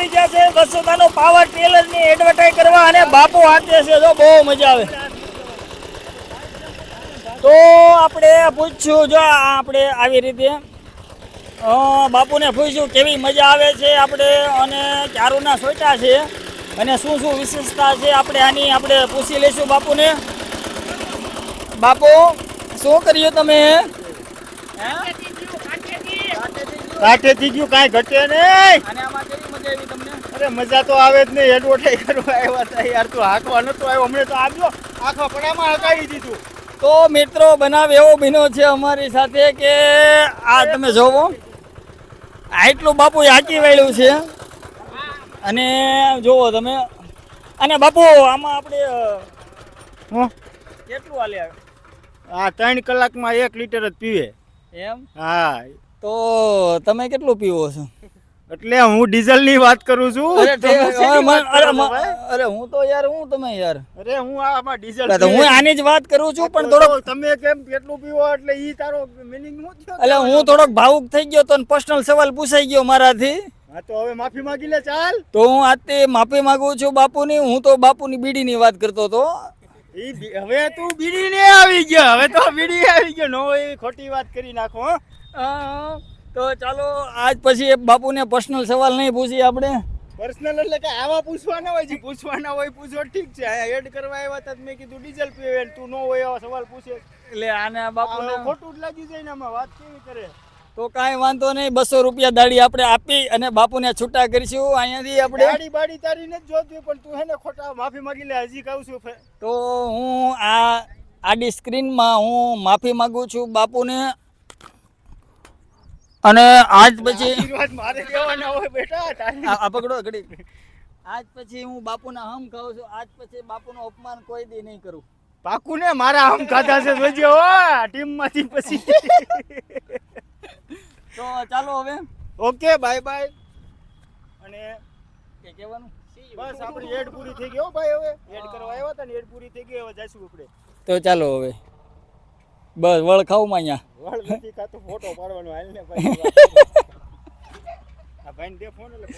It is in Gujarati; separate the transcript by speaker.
Speaker 1: આવી ગયા છે. બસોતાનો પાવર ટેલરની એડવર્ટાઈઝ કરવા અને બાપુ હાથે છે તો બહુ મજા આવે. તો આપણે પૂછ્યું જો આપણે આવી રીતે બાપુને પૂછ્યું કેવી મજા આવે છે આપણે અને ચારુના સોટા છે અને શું શું વિશેષતા છે આપણે આની આપણે પૂછી લઈશું બાપુને. બાપુ શું કર્યું તમે?
Speaker 2: કાંઠેથી ગયું કાંઈ ઘટે નહીં.
Speaker 1: મજા આવી તમને?
Speaker 2: અરે મજા તો આવે જ નહીં. એડવર્ટાઈઝ કરવા આવ્યા હતા યાર. તું હાંકવા નતો આવ્યો. હમણે તો આવ્યો આખા પડામાં હકાવી દીધું
Speaker 1: તો. મિત્રો બનાવ એવો બન્યો છે અમારી સાથે કે આ તમે જોવો. આટલું બાપુ હાંકી વાળ્યું છે. અને જોવો તમે. અને બાપુ આમાં આપણે કેટલું હાલે
Speaker 2: આ ત્રણ કલાકમાં એક લીટર જ પીવે.
Speaker 1: એમ?
Speaker 2: હા.
Speaker 1: તો તમે કેટલું પીવો છો?
Speaker 2: એટલે હું ડીઝલની વાત કરું છું.
Speaker 1: અરે હું તો યાર હું તમે યાર.
Speaker 2: અરે હું આમાં ડીઝલ
Speaker 1: હું આની જ વાત કરું છું પણ થોડોક
Speaker 2: તમે કેમ કેટલું પીવો? એટલે ઈ તારો મિનિંગ હું થયો?
Speaker 1: એટલે હું થોડોક ભાવુક થઈ ગયો તો પર્સનલ સવાલ પૂછાઈ ગયો મારાથી.
Speaker 2: હા તો હવે માફી માંગી લે ચાલ.
Speaker 1: તો હું આતે માફી માંગુ છું બાપુની હું તો બાપુની બીડીની વાત કરતો હતો.
Speaker 2: ઈ હવે તું બીડી ને આવી ગયો હવે તો બીડી આવી ગયો. નો એ ખોટી વાત કરી નાખો હો.
Speaker 1: તો ચાલો આજ પછી બાપુને પર્સનલ સવાલ નહીં પૂછીએ આપણે.
Speaker 2: પર્સનલ એટલે કે આવા પૂછવાના હોય છે પૂછવાના હોય પૂછો ઠીક છે અહીંયા એડ કરવા આવ્યા હતા મેં કીધું ડીઝલ પીવે તું નો હોય એવા સવાલ પૂછે.
Speaker 1: એટલે આને બાપુને
Speaker 2: ખોટું જ લાગી જાય ને આમાં વાત કેવી કરે?
Speaker 1: તો કાંઈ વાંધો નહીં બસો રૂપિયા દાડી આપણે આપી અને બાપુને છૂટા કરીશું. અહીંયાથી આપણે
Speaker 2: દાડી બાડી તારી નથી જોતી પણ તું હે ને ખોટા માફી માંગી લે હજી કહું છું
Speaker 1: તો હું આ આડી સ્ક્રીનમાં હું માફી માગું છું બાપુને. અને આજ પછી આ પકડો ઘડી આજ પછી હું બાપુના હમ ખાઉં છું. આજ પછી બાપુનું અપમાન કોઈ દી નહીં કરું.
Speaker 2: પાકું ને મારા હમ ખાધા છે જોજે હો ટીમમાંથી પછી.
Speaker 1: તો ચાલો હવે.
Speaker 2: Okay bye bye. અને
Speaker 1: કે કહેવાનું?
Speaker 2: બસ આપણી એડ પૂરી થઈ ગઈ હો ભાઈ હવે. એડ કરવા આવ્યા હતા ને એડ પૂરી થઈ ગઈ હવે જઈશું આપણે.
Speaker 1: તો ચાલો હવે. બસ વળ ખાવું માં અહીંયા.
Speaker 2: વાળ નથી ખાતો ફોટો પાડવાનો હાલ ને ભાઈ. આ ભાઈને દે ફોન એટલે